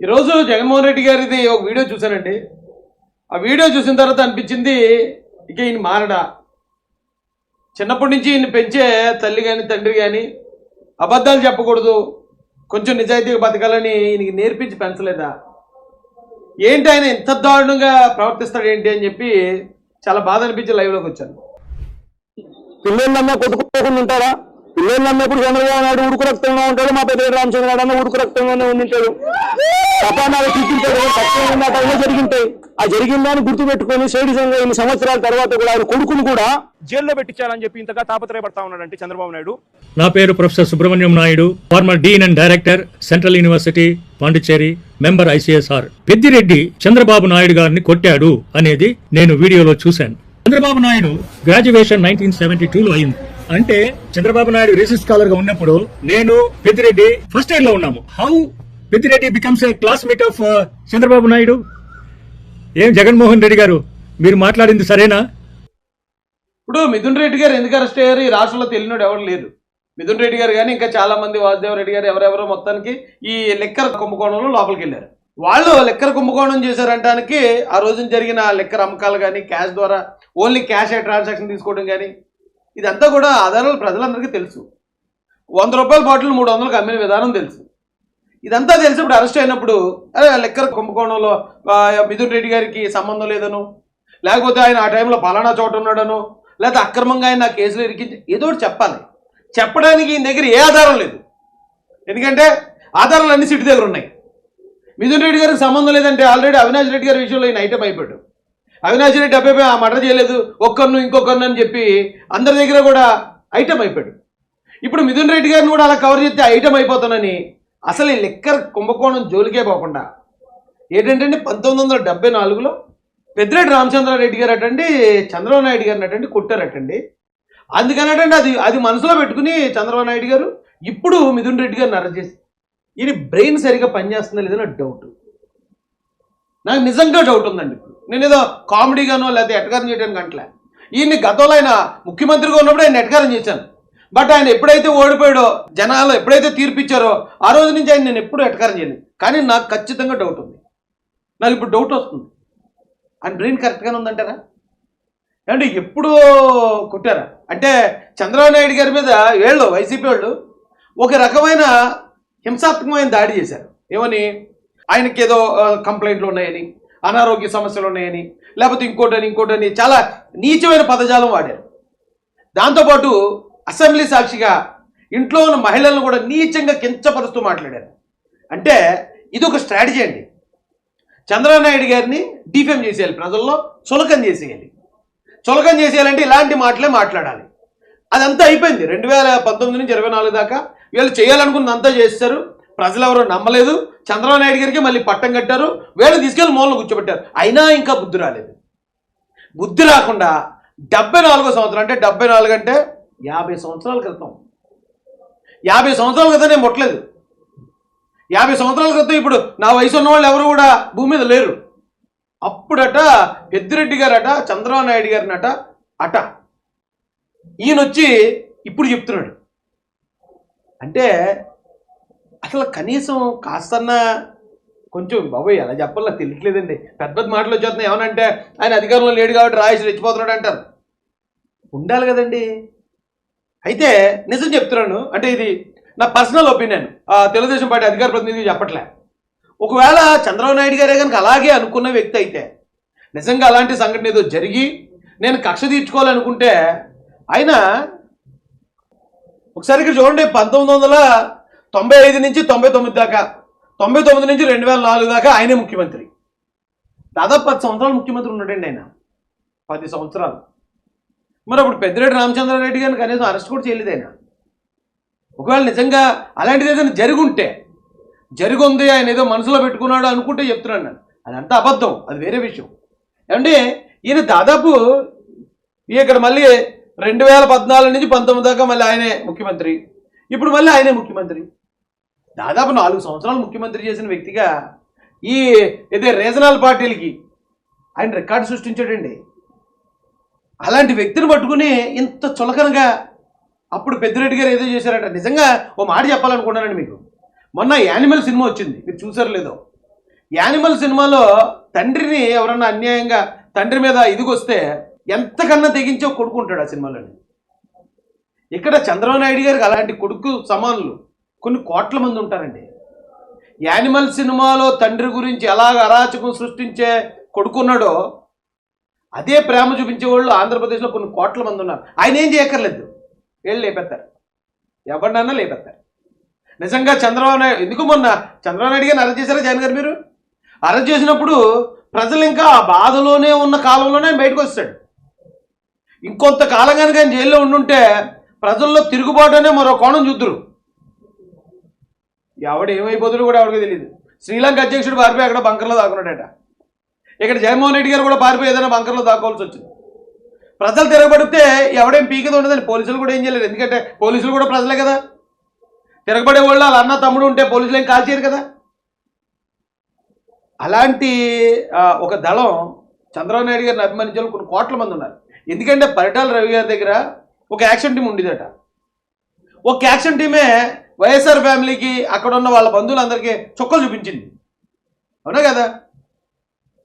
ఈరోజు జగన్మోహన్ రెడ్డి గారిది ఒక వీడియో చూశానండి. ఆ వీడియో చూసిన తర్వాత అనిపించింది ఇక ఈయన మారడా? చిన్నప్పటి నుంచి ఈయన పెంచే తల్లి కానీ తండ్రి కానీ అబద్ధాలు చెప్పకూడదు కొంచెం నిజాయితీగా బతకాలని ఈయనకి నేర్పించి పెంచలేదా? ఏంటి ఆయన ఇంత దారుణంగా ప్రవర్తిస్తాడు ఏంటి అని చెప్పి చాలా బాధ అనిపించి లైవ్లోకి వచ్చాను. పిల్లలన్నా కొట్టుకోకుండా ఉంటారా పిల్లలు అన్నప్పుడు చంద్రబాబు నాయుడు ఉడుకు రక్తంగా ఉంటాడు మా పెద్ద రామచంద్ర నాయుడు అన్న ఉడుకు రక్తంగానే ఉండింటాడు. తపానాలు చూపించాడు ఉన్న టైంలో జరిగింటాయి ఆ జరిగిన దాన్ని గుర్తు పెట్టుకొని సైడిజంగా ఇన్ని సంవత్సరాల తర్వాత కూడా ఆయన కొడుకును కూడా జైల్లో పెట్టించాలని చెప్పి ఇంతగా తాపత్రయపడతా ఉన్నాడంటే చంద్రబాబు నాయుడు. నా పేరు professor Subrahmanyam Naidu former dean and director central university Pondicherry member ICSR Peddireddy Chandrababu Naidu గారిని కొట్టాడు అనేది నేను వీడియోలో చూశాను. Chandrababu Naidu graduation nineteen seventy లో అయింది. అంటే చంద్రబాబు నాయుడు రీసెర్చ్ స్కాలర్గా ఉన్నప్పుడు నేను పెద్దిరెడ్డి ఫస్ట్ ఇయర్లో ఉన్నాము. How Peddireddy becomes a classmate of Chandrababu Naidu? ఏం జగన్మోహన్ రెడ్డి గారు మీరు మాట్లాడింది సరేనా? ఇప్పుడు మిథున్ రెడ్డి గారు ఎందుకు అరెస్ట్ అయ్యారు? ఈ రాష్ట్రంలో తెలియనోడు ఎవరు లేదు మిథున్ రెడ్డి గారు కానీ ఇంకా చాలా మంది వాసుదేవ రెడ్డి గారు ఎవరెవరో మొత్తానికి ఈ లెక్కర కుంభకోణంలో లోపలికి వెళ్ళారు. వాళ్ళు లెక్కర కుంభకోణం చేశారంటానికి ఆ రోజున జరిగిన లెక్కర అమ్మకాలు కానీ క్యాష్ ద్వారా ఓన్లీ క్యాష్ ట్రాన్సాక్షన్ తీసుకోవడం కానీ ఇదంతా కూడా ఆధారాలు ప్రజలందరికీ తెలుసు. వంద రూపాయల బాటిల్ మూడు వందలకు అమ్మిన విధానం తెలుసు. ఇదంతా తెలిసి ఇప్పుడు అరెస్ట్ అయినప్పుడు అరే లెక్కర కుంభకోణంలో ఆ, మిథున్ రెడ్డి గారికి సంబంధం లేదను లేకపోతే ఆయన ఆ టైంలో పలానా చోట ఉన్నాడను లేకపోతే అక్రమంగా ఆయన ఆ కేసులు ఇరికించి ఏదో ఒకటి చెప్పాలి. చెప్పడానికి ఈయన దగ్గర ఏ ఆధారం లేదు. ఎందుకంటే ఆధారాలు అన్ని సిటీ దగ్గర ఉన్నాయి. మిథున్ రెడ్డి గారికి సంబంధం లేదంటే ఆల్రెడీ అవినాష్ రెడ్డి గారి విషయంలో ఈయన ఐటమ్ అయిపోయాడు అవినాష్ రెడ్డి అబ్బాయి ఆ మర్డర్ చేయలేదు ఒక్కరిను ఇంకొకరిని అని చెప్పి అందరి దగ్గర కూడా ఐటమ్ అయిపోయాడు. ఇప్పుడు మిథున్ రెడ్డి గారిని కూడా అలా కవర్ చేస్తే ఐటమ్ అయిపోతానని అసలు ఈ లెక్కర్ కుంభకోణం జోలికే పోకుండా ఏంటంటే పంతొమ్మిది వందల డెబ్బై నాలుగులో పెద్దిరెడ్డి రామచంద్రారెడ్డి గారు అటండి చంద్రబాబు నాయుడు గారిని అటండి కొట్టారటండి అందుకనటండి అది అది మనసులో పెట్టుకుని చంద్రబాబు నాయుడు గారు ఇప్పుడు మిథున్ రెడ్డి గారిని అరెస్ట్ చేసి ఈయన బ్రెయిన్ సరిగా పనిచేస్తుందా లేదో డౌట్ నాకు నిజంగా డౌట్ ఉందండి. నేను ఏదో కామెడీగానో లేకపోతే ఎటకారం చేయడానికి అంటలే. ఈయన్ని గతంలో ఆయన ముఖ్యమంత్రిగా ఉన్నప్పుడు ఆయన ఎటకారం చేశాను. బట్ ఆయన ఎప్పుడైతే ఓడిపోయాడో జనాలు ఎప్పుడైతే తీర్పిచ్చారో ఆ రోజు నుంచి ఆయన నేను ఎప్పుడు ఎటకారం చేయను. కానీ నాకు ఖచ్చితంగా డౌట్ ఉంది. నాకు ఇప్పుడు డౌట్ వస్తుంది. ఆయన బ్రెయిన్ కరెక్ట్గానే ఉందంటారా? అంటే ఎప్పుడు కొట్టారా? అంటే చంద్రబాబు నాయుడు గారి మీద వీళ్ళు వైసీపీ వాళ్ళు ఒక రకమైన హింసాత్మకమైన దాడి చేశారు. ఏమని? ఆయనకి ఏదో కంప్లైంట్లు ఉన్నాయని అనారోగ్య సమస్యలు ఉన్నాయని లేకపోతే ఇంకోటని ఇంకోటని చాలా నీచమైన పదజాలం వాడారు. దాంతోపాటు అసెంబ్లీ సాక్షిగా ఇంట్లో ఉన్న మహిళలను కూడా నీచంగా కించపరుస్తూ మాట్లాడారు. అంటే ఇది ఒక స్ట్రాటజీ అండి. చంద్రనాయుడు గారిని డిఫేమ్ చేసేయాలి ప్రజల్లో చులకం చేసేయాలి. చులకం చేసేయాలంటే ఇలాంటి మాటలే మాట్లాడాలి. అదంతా అయిపోయింది. రెండు వేల పంతొమ్మిది నుంచి ఇరవై నాలుగు దాకా వీళ్ళు చేయాలనుకున్నంతా చేస్తారు. ప్రజలు ఎవరు నమ్మలేదు. చంద్రబాబు నాయుడు గారికి మళ్ళీ పట్టం కట్టారు. వీళ్ళు తీసుకెళ్ళి మూలలో కూర్చోబెట్టారు. అయినా ఇంకా బుద్ధి రాలేదు. బుద్ధి రాకుండా డెబ్బై నాలుగో సంవత్సరం అంటే డెబ్బై నాలుగు అంటే యాభై సంవత్సరాల క్రితం. యాభై సంవత్సరాల క్రితం నేను ముట్టలేదు. యాభై సంవత్సరాల క్రితం ఇప్పుడు నా వయసు ఉన్న వాళ్ళు ఎవరు కూడా భూమి మీద లేరు. అప్పుడట పెద్దిరెడ్డి గారట చంద్రబాబు నాయుడు గారినట అట. ఈయన వచ్చి ఇప్పుడు చెప్తున్నాడు. అంటే అసలు కనీసం కాస్తన్నా కొంచెం బాబోయ్ ఎలా చెప్పాలో తెలియట్లేదండి. పెద్ద పెద్ద మాటలు వచ్చేస్తున్నాయి. ఏమనంటే ఆయన అధికారంలో లేడు కాబట్టి రాయేసి రెచ్చిపోతున్నాడు అంటారు. ఉండాలి కదండి. అయితే నిజం చెప్తున్నాను. అంటే ఇది నా పర్సనల్ ఒపీనియన్ తెలుగుదేశం పార్టీ అధికార ప్రతినిధి చెప్పట్లే. ఒకవేళ చంద్రబాబు నాయుడు గారే కనుక అలాగే అనుకున్న వ్యక్తి అయితే నిజంగా అలాంటి సంఘటన ఏదో జరిగి నేను కక్ష తీర్చుకోవాలనుకుంటే ఆయన ఒకసారి ఇక్కడ చూడండి పంతొమ్మిది వందల తొంభై ఐదు నుంచి తొంభై తొమ్మిది దాకా తొంభై తొమ్మిది నుంచి రెండు వేల నాలుగు దాకా ఆయనే ముఖ్యమంత్రి. దాదాపు పది సంవత్సరాలు ముఖ్యమంత్రి ఉన్నాడండి ఆయన. పది సంవత్సరాలు. మరి అప్పుడు పెద్దిరెడ్డి రామచంద్రారెడ్డి గారిని కనీసం అరెస్ట్ కూడా చేయలేదు ఆయన. ఒకవేళ నిజంగా అలాంటిది ఏదైనా జరుగుంటే జరుగుంది ఆయన ఏదో మనసులో పెట్టుకున్నాడు అనుకుంటే చెప్తున్నాను నేను. అదంతా అబద్ధం అది వేరే విషయం. ఏమంటే ఈయన దాదాపు ఇక్కడ మళ్ళీ రెండు వేల పద్నాలుగు నుంచి పంతొమ్మిది దాకా మళ్ళీ ఆయనే ముఖ్యమంత్రి. ఇప్పుడు మళ్ళీ ఆయనే ముఖ్యమంత్రి. దాదాపు నాలుగు సంవత్సరాలు ముఖ్యమంత్రి చేసిన వ్యక్తిగా ఈ ఇదే రీజనల్ పార్టీలకి ఆయన రికార్డు సృష్టించాడండి. అలాంటి వ్యక్తిని పట్టుకుని ఇంత చులకనగా అప్పుడు పెద్దిరెడ్డి గారు ఏదో చేశారట. నిజంగా ఓ మాట చెప్పాలనుకున్నానండి మీకు. మొన్న యానిమల్ సినిమా వచ్చింది. మీరు చూసారో లేదో. యానిమల్ సినిమాలో తండ్రిని ఎవరన్నా అన్యాయంగా తండ్రి మీద ఇదిగొస్తే ఎంతకన్నా తెగించో కొడుకుంటాడు ఆ సినిమాలోని. ఇక్కడ చంద్రబాబు నాయుడు గారికి అలాంటి కొడుకు సమానులు కొన్ని కోట్ల మంది ఉంటారండి. యానిమల్ సినిమాలో తండ్రి గురించి ఎలాగ అరాచకం సృష్టించే కొడుకున్నాడో అదే ప్రేమ చూపించే వాళ్ళు ఆంధ్రప్రదేశ్లో కొన్ని కోట్ల మంది ఉన్నారు. ఆయన ఏం చేయక్కర్లేదు. వీళ్ళు లేపెత్తారు ఎవరినన్నా లేపెత్తారు నిజంగా చంద్రబాబు నాయుడు ఎందుకు మొన్న చంద్రబాబు నాయుడు గారిని అరెస్ట్ చేశారా జగన్ గారు మీరు? అరెస్ట్ చేసినప్పుడు ప్రజలు ఇంకా ఆ బాధలోనే ఉన్న కాలంలోనే ఆయన బయటకు వస్తాడు. ఇంకొంత కాలం కనుక ఆయన జైల్లో ఉండుంటే ప్రజల్లో తిరుగుబాటు అనే మరో కోణం చూద్దరు. ఎవడు ఏమైపోతుందో కూడా ఎవరికి తెలియదు శ్రీలంక అధ్యక్షుడు పారిపోయి అక్కడ బంకర్లో దాక్కున్నాడట. ఇక్కడ జగన్మోహన్ రెడ్డి గారు కూడా పారిపోయి ఏదైనా బంకర్లో దాక్కోవాల్సి వచ్చింది. ప్రజలు తిరగబడితే ఎవడేం పీకది ఉండదని పోలీసులు కూడా ఏం చేయలేరు. ఎందుకంటే పోలీసులు కూడా ప్రజలే కదా. తిరగబడే వాళ్ళు వాళ్ళ అన్న తమ్ముడు ఉంటే పోలీసులు ఏం కాల్చేయరు కదా. అలాంటి ఒక దళం చంద్రబాబు నాయుడు గారిని అభిమానించే కొన్ని కోట్ల మంది ఉన్నారు. ఎందుకంటే పరిటాల రవి గారి దగ్గర ఒక యాక్షన్ టీం ఉండేదట. ఒక యాక్షన్ టీమే వైఎస్ఆర్ ఫ్యామిలీకి అక్కడ ఉన్న వాళ్ళ బంధువులందరికీ చుక్కలు చూపించింది. అవునా కదా?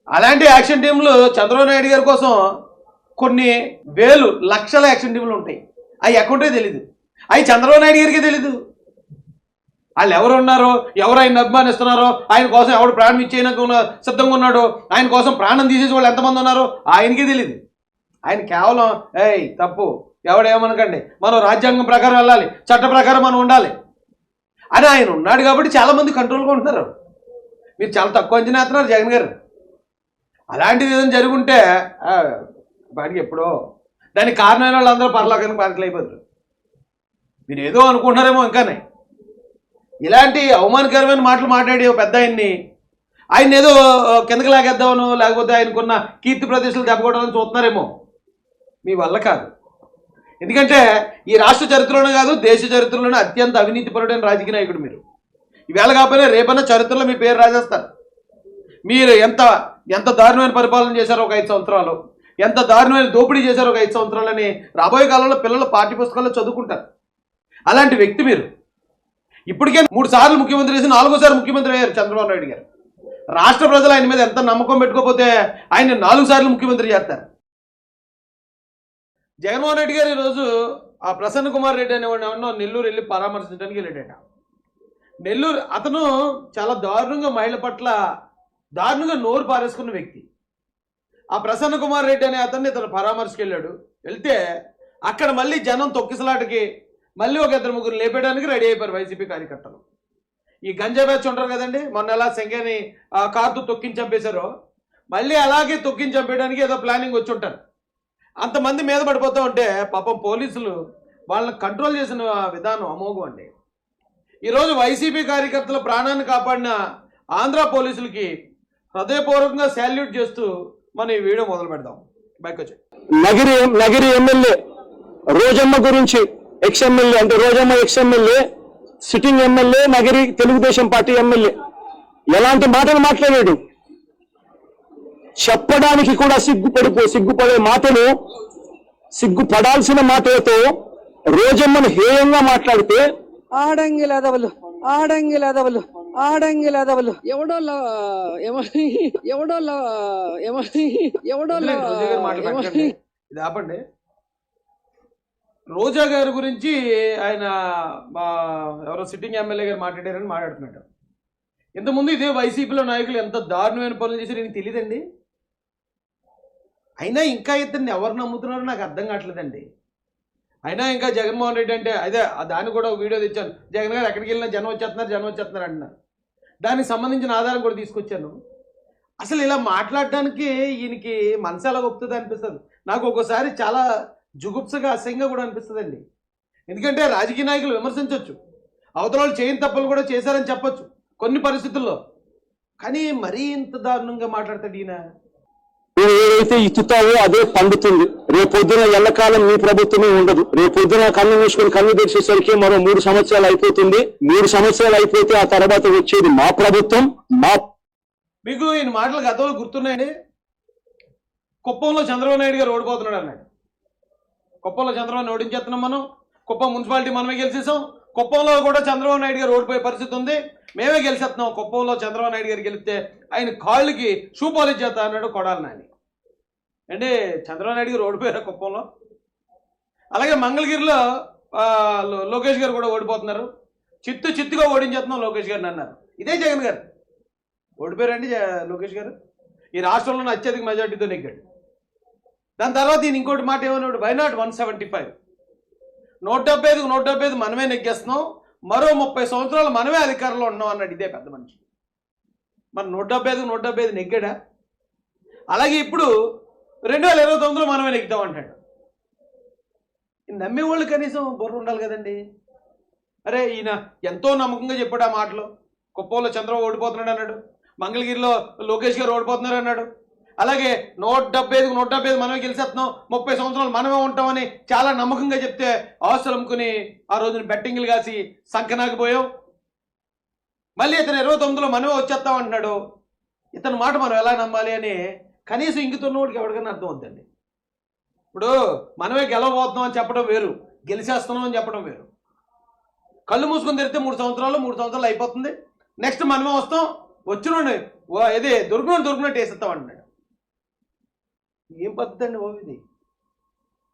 అలాంటి యాక్షన్ టీంలు చంద్రబాబు నాయుడు గారి కోసం కొన్ని వేలు లక్షల యాక్షన్ టీంలు ఉంటాయి. అవి అకౌంటే తెలీదు. అవి చంద్రబాబు నాయుడు గారికే తెలీదు. వాళ్ళు ఎవరు ఉన్నారో ఎవరు ఆయన అభిమానిస్తున్నారో ఆయన కోసం ఎవడు ప్రాణం ఇచ్చేయన సిద్ధంగా ఉన్నాడో ఆయన కోసం ప్రాణం తీసేసి వాళ్ళు ఎంతమంది ఉన్నారో ఆయనకే తెలియదు ఆయన కేవలం ఏయ్ తప్పు. ఎవడేమనకండి మనం రాజ్యాంగం ప్రకారం వెళ్ళాలి చట్ట ప్రకారం మనం ఉండాలి. అని ఆయన ఉన్నాడు కాబట్టి చాలామంది కంట్రోల్గా ఉంటున్నారు. మీరు చాలా తక్కువ అంచనా వేస్తున్నారు జగన్ గారు. అలాంటిది ఏదైనా జరుగుంటే వాడికి ఎప్పుడో దానికి కారణమైన వాళ్ళందరూ పర్లోకానికి బాధితులు అయిపోతారు. మీరు ఏదో అనుకుంటున్నారేమో ఇంకానే. ఇలాంటి అవమానకరమైన మాటలు మాట్లాడి ఓ పెద్ద ఆయన్ని ఆయన ఏదో కిందకి లాగేద్దామను లేకపోతే ఆయనకున్న కీర్తి ప్రదేశాలు దెబ్బకొట్టాలని చూస్తున్నారేమో. మీ వల్ల కాదు. ఎందుకంటే ఈ రాష్ట్ర చరిత్రలోనే కాదు దేశ చరిత్రలోనే అత్యంత అవినీతి అవినీతిపరుడైన రాజకీయ నాయకుడు మీరు. ఈవేళ కాకపోయినా రేపన్నా చరిత్రలో మీ పేరు రాజేస్తారు. మీరు ఎంత ఎంత దారుణమైన పరిపాలన చేశారో ఒక ఐదు సంవత్సరాలు ఎంత దారుణమైన దోపిడీ చేశారు ఒక ఐదు సంవత్సరాలని రాబోయే కాలంలో పిల్లలు పాఠ్య పుస్తకాల్లో చదువుకుంటారు. అలాంటి వ్యక్తి మీరు. ఇప్పటికే మూడు సార్లు ముఖ్యమంత్రి చేసి నాలుగోసారి ముఖ్యమంత్రి అయ్యారు చంద్రబాబు నాయుడు గారు. రాష్ట్ర ప్రజలు ఆయన మీద ఎంత నమ్మకం పెట్టుకోకపోతే ఆయన నాలుగు సార్లు ముఖ్యమంత్రి చేస్తారు. జగన్మోహన్ రెడ్డి గారు ఈరోజు ఆ ప్రసన్న కుమార్ రెడ్డి అనేవాడు ఎవరినో నెల్లూరు వెళ్ళి పరామర్శించడానికి వెళ్ళాడట. నెల్లూరు అతను చాలా దారుణంగా మహిళ పట్ల దారుణంగా నోరు పారేసుకున్న వ్యక్తి. ఆ ప్రసన్న కుమార్ రెడ్డి అనే అతన్ని ఇతను పరామర్శకు వెళ్ళాడు. వెళ్తే అక్కడ మళ్ళీ జనం తొక్కిసలాటకి మళ్ళీ ఒక ఇద్దరు ముగ్గురు లేపేయడానికి రెడీ అయిపోయారు వైసీపీ కార్యకర్తలు. ఈ గంజా బ్యాచ్ ఉంటారు కదండి మొన్న ఎలా సంఖ్యని ఆ కార్తో తొక్కించి చంపేశారో మళ్ళీ అలాగే తొక్కించి చంపేయడానికి ఏదో ప్లానింగ్ వచ్చి ఉంటారు. అంతమంది మీద పడిపోతూ ఉంటే పాపం పోలీసులు వాళ్ళని కంట్రోల్ చేసిన విధానం అమోఘం అండి. ఈరోజు వైసీపీ కార్యకర్తల ప్రాణాన్ని కాపాడిన ఆంధ్ర పోలీసులకి హృదయపూర్వకంగా శాల్యూట్ చేస్తూ మనం ఈ వీడియో మొదలు పెడదాం. బైక్ వచ్చి. నగిరి నగిరి ఎమ్మెల్యే రోజమ్మ గురించి ఎక్స్ ఎమ్మెల్యే అంటే Rojamma ex MLA sitting MLA Nagiri Telugu Desam party MLA. ఎలాంటి మాటలు మాట్లాడాడు? చెప్పడానికి కూడా సిగ్గుపడిపో సిగ్గుపడే మాటలు సిగ్గుపడాల్సిన మాటలతో రోజమ్మను హేయంగా మాట్లాడితే ఆడంగిలదవలు ఆడంగిలదవలు ఆడంగిలదవలు ఎవడో ల- ఎవ- ఎవడో ఎవడో. ఇది ఆపండి. రోజా గారి గురించి ఆయన మా ఎవరో సిట్టింగ్ ఎమ్మెల్యే గారు మాట్లాడారని మాట్లాడుతున్నాడు ఇంతకుముందు ఇదే వైసీపీలో నాయకులు ఎంత దారుణమైన పనులు చేశారు నేను తెలియదండి అయినా ఇంకా ఇద్దరిని ఎవరు నమ్ముతున్నారో నాకు అర్థం కావట్లేదండి. అయినా ఇంకా జగన్మోహన్ రెడ్డి అంటే అదే దాన్ని కూడా వీడియో తెచ్చాను. జగన్ గారు ఎక్కడికి వెళ్ళినా జనం వచ్చేస్తున్నారు జనం వచ్చేస్తున్నారు అంటున్నారు. దానికి సంబంధించిన ఆధారం కూడా తీసుకొచ్చాను. అసలు ఇలా మాట్లాడడానికి ఈయనకి మనసు ఎలా ఒప్పుతుంది అనిపిస్తుంది. నాకు ఒక్కోసారి చాలా జుగుప్సగా అసహ్యంగా కూడా అనిపిస్తుందండి. ఎందుకంటే రాజకీయ నాయకులు విమర్శించవచ్చు అవతల వాళ్ళు చేయని తప్పులు కూడా చేశారని చెప్పచ్చు కొన్ని పరిస్థితుల్లో. కానీ మరీ ఇంత దారుణంగా మాట్లాడతాడు ఈయన. నువ్వు ఏదైతే ఇచ్చుతావో అదే పండుతుంది. రేపొద్దున ఎల్లకాలం మీ ప్రభుత్వమే ఉండదు. రేపొద్దున కన్ను మూసుకొని కన్ను తెరిచేసరికి మరో మూడు సంవత్సరాలు అయిపోతుంది. మూడు సంవత్సరాలు అయిపోతే ఆ తర్వాత వచ్చేది మా ప్రభుత్వం మా మీకు ఈయన మాటలు గతంలో గుర్తున్నాయండి? కుప్పంలో చంద్రబాబు నాయుడు గారు ఓడిపోతున్నాడు అన్నాడు. కుప్పంలో చంద్రబాబు ఓడించేస్తున్నాం మనం. కుప్పం మున్సిపాలిటీ మనమే గెలిచేసాం కుప్పంలో కూడా చంద్రబాబు నాయుడు గారు ఓడిపోయే పరిస్థితి ఉంది. మేమే గెలిచేస్తున్నాం. కుప్పంలో చంద్రబాబు నాయుడు గారు గెలిస్తే ఆయన కాళ్ళకి షూ పాలిష్ చేస్తా అన్నాడు కొడాలి నాని. అంటే చంద్రబాబు నాయుడు గారు ఓడిపోయారా కుప్పంలో? అలాగే మంగళగిరిలో లోకేష్ గారు కూడా ఓడిపోతున్నారు. చిత్తు చిత్తుగా ఓడించేస్తున్నాం లోకేష్ గారిని అన్నారు. ఇదే జగన్ గారు. ఓడిపోయారండి జ- లోకేష్ గారు? ఈ రాష్ట్రంలోనే అత్యధిక మెజార్టీతో నెగ్గాడు దాని తర్వాత ఈయన ఇంకోటి మాట ఏమన్నాడు? By not one seventy five నూట డెబ్బై ఐదుకు నూట డెబ్బై ఐదు మనమే నెగ్గేస్తున్నాం. మరో ముప్పై సంవత్సరాలు మనమే అధికారంలో ఉన్నాం అన్నాడు ఇదే పెద్ద మనిషి. మరి నూట డెబ్బై ఐదుకు నూట డెబ్బై ఐదు నెగ్గాడా? అలాగే ఇప్పుడు రెండు వేల ఇరవై తొమ్మిదిలో మనమే నెగ్గుతాం అంటాడు. నమ్మే వాళ్ళు కనీసం బుర్ర ఉండాలి కదండి. అరే ఈయన ఎంతో నమ్మకంగా చెప్పాడు ఆ మాటలు. కుప్పంలో చంద్రబాబు ఓడిపోతున్నాడు అన్నాడు. మంగళగిరిలో లోకేష్ గారు ఓడిపోతున్నారు అన్నాడు. అలాగే నూట డెబ్బై ఐదుకు నూట డెబ్బై ఐదు మనమే గెలిచేస్తున్నాం. ముప్పై సంవత్సరాలు మనమే ఉంటామని చాలా నమ్మకంగా చెప్తే ఆస్తులు అమ్ముకుని ఆ రోజున బెట్టింగ్లు కాసి సంకనాకపోయాం మళ్ళీ ఇతను ఇరవై తొమ్మిదిలో మనమే వచ్చేస్తాం అంటున్నాడు. ఇతని మాట మనం ఎలా నమ్మాలి అని కనీసం ఇంకుతున్నోడికి ఎవరికైనా అర్థం అవుతుంది ఇప్పుడు మనమే గెలవబోతున్నాం అని చెప్పడం వేరు. గెలిచేస్తున్నాం అని చెప్పడం వేరు. కళ్ళు మూసుకొని తెరిస్తే మూడు సంవత్సరాలు మూడు సంవత్సరాలు అయిపోతుంది. నెక్స్ట్ మనమే వస్తాం. వచ్చిన ఇదే దొరికిన దొరికినట్టు వేసేస్తాం అంటున్నాడు. ఏం పద్ధతి అండి బాబు ఇది?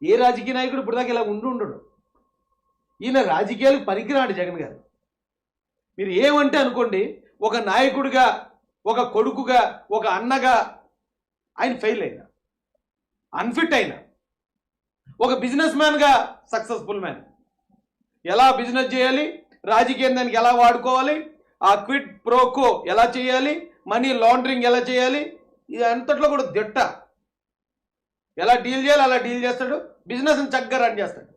ఏ రాజకీయ నాయకుడు ఇప్పటిదాకా ఇలా ఉండి ఉండడు? ఈయన రాజకీయాలకు పనికిరాడు జగన్ గారు. మీరు ఏమంటే అనుకోండి ఒక నాయకుడిగా ఒక కొడుకుగా ఒక అన్నగా ఆయన ఫెయిల్ అయినా అన్ఫిట్ అయినా ఒక బిజినెస్ మ్యాన్గా సక్సెస్ఫుల్ మ్యాన్ ఎలా బిజినెస్ చేయాలి రాజకీయం దానికి ఎలా వాడుకోవాలి ఆ క్విట్ ప్రోకో ఎలా చేయాలి మనీ లాండరింగ్ ఎలా చేయాలి ఇది అంతట్లో కూడా దిట్ట. ఎలా డీల్ చేయాలి అలా డీల్ చేస్తాడు. బిజినెస్ని చక్కగా రన్ చేస్తాడు.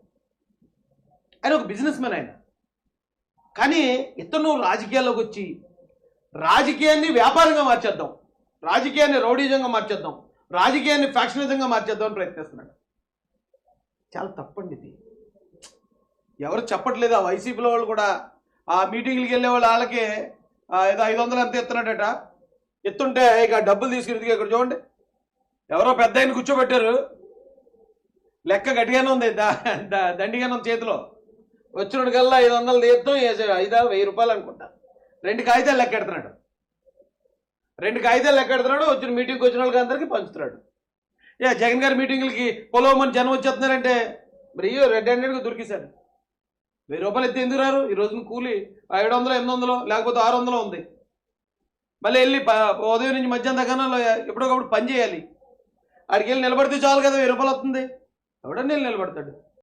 ఆయన ఒక బిజినెస్ మ్యాన్ ఆయన. కానీ ఇతను రాజకీయాల్లోకి వచ్చి రాజకీయాన్ని వ్యాపారంగా మార్చేద్దాం. రాజకీయాన్ని రౌడీజంగా మార్చేద్దాం. రాజకీయాన్ని ఫ్యాక్షనిజంగా మార్చేద్దాం అని ప్రయత్నిస్తున్నాడు. చాలా తప్పండి ఇది. ఎవరు చెప్పట్లేదు ఆ వైసీపీలో వాళ్ళు కూడా ఆ మీటింగ్లకి వెళ్ళే వాళ్ళు వాళ్ళకి ఏదో ఐదు వందలు ఎంత ఎత్తున్నాడట? ఎత్తుంటే ఇక డబ్బులు తీసుకుని ఇక్కడ చూడండి. ఎవరో పెద్ద ఆయన కూర్చోబెట్టారు. లెక్క గట్టిగానే ఉంది దండిగానే ఉంది చేతిలో. వచ్చినోడు కల్లా ఐదు వందలు తీర్థం ఐదా వెయ్యి రూపాయలు అనుకుంటా. రెండు కాగితాలు లెక్క ఎడుతున్నాడు రెండు కాగితాలు లెక్క ఎడుతున్నాడు వచ్చిన మీటింగ్కి వచ్చిన వాళ్ళకి అందరికీ పంచుతున్నాడు. ఏ జగన్ గారి మీటింగ్లకి పొలవమని జనం వచ్చేస్తున్నారంటే మరి ఇయ్యో రెడ్ హ్యాండెడ్గా దొరికేశారు వెయ్యి రూపాయలు ఎత్తే ఎందుకు రారు? ఈ రోజున కూలి ఏడు వందలు ఎనిమిది వందలు లేకపోతే ఆరు వందలు ఉంది. మళ్ళీ వెళ్ళి ఉదయం నుంచి మధ్యాహ్నం దాకా ఎప్పుడొకప్పుడు పని చేయాలి. ఆడికి వెళ్ళి నిలబడితే చాలు కదా వెయ్యి రూపాయలు వస్తుంది. ఎవడన్నా వెళ్ళి నిలబడతాడు.